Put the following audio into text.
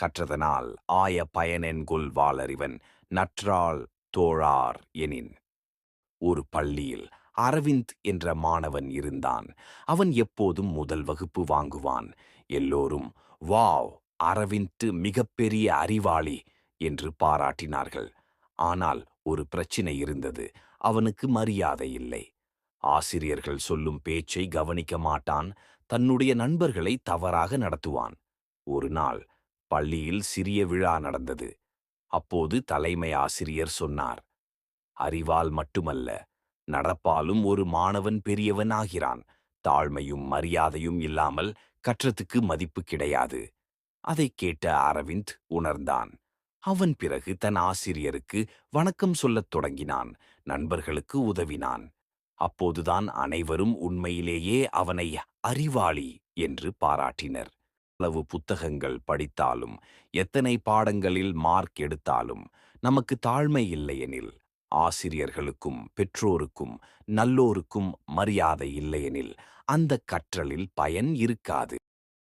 கற்றதனால் ஆய பயனென்குல் வாளறிவன் நற்றாள் தோழார் எனின். ஒரு பள்ளியில் அரவிந்த் என்ற மாணவன் இருந்தான். அவன் எப்போதும் முதல் வகுப்பு வாங்குவான். எல்லோரும் வாவ் அரவிந்த் மிகப்பெரிய அறிவாளி என்று பாராட்டினார்கள். ஆனால் ஒரு பிரச்சினை இருந்தது. அவனுக்கு மரியாதை இல்லை. ஆசிரியர்கள் சொல்லும் பேச்சை கவனிக்க மாட்டான். தன்னுடைய நண்பர்களை தவறாக நடத்துவான். ஒரு நாள் பள்ளியில் சிறிய விழா நடந்தது. அப்போது தலைமை ஆசிரியர் சொன்னார் அறிவால் மட்டுமல்ல நடப்பாலும் ஒரு மாணவன் பெரியவன் ஆகிறான். தாழ்மையும் மரியாதையும் இல்லாமல் கற்றத்துக்கு மதிப்பு கிடையாது. அதைக் கேட்ட அரவிந்த் உணர்ந்தான். அவன் பிறகு தன் ஆசிரியருக்கு வணக்கம் சொல்லத் தொடங்கினான் நண்பர்களுக்கு உதவினான். அப்போதுதான் அனைவரும் உண்மையிலேயே அவனை அறிவாளி என்று பாராட்டினர். அளவு புத்தகங்கள் படித்தாலும் எத்தனை பாடங்களில் மார்க் எடுத்தாலும் நமக்கு தாழ்மை இல்லையெனில் ஆசிரியர்களுக்கும் பெற்றோருக்கும் நல்லோருக்கும் மரியாதை இல்லையெனில் அந்த கற்றலில் பயன் இருக்காது.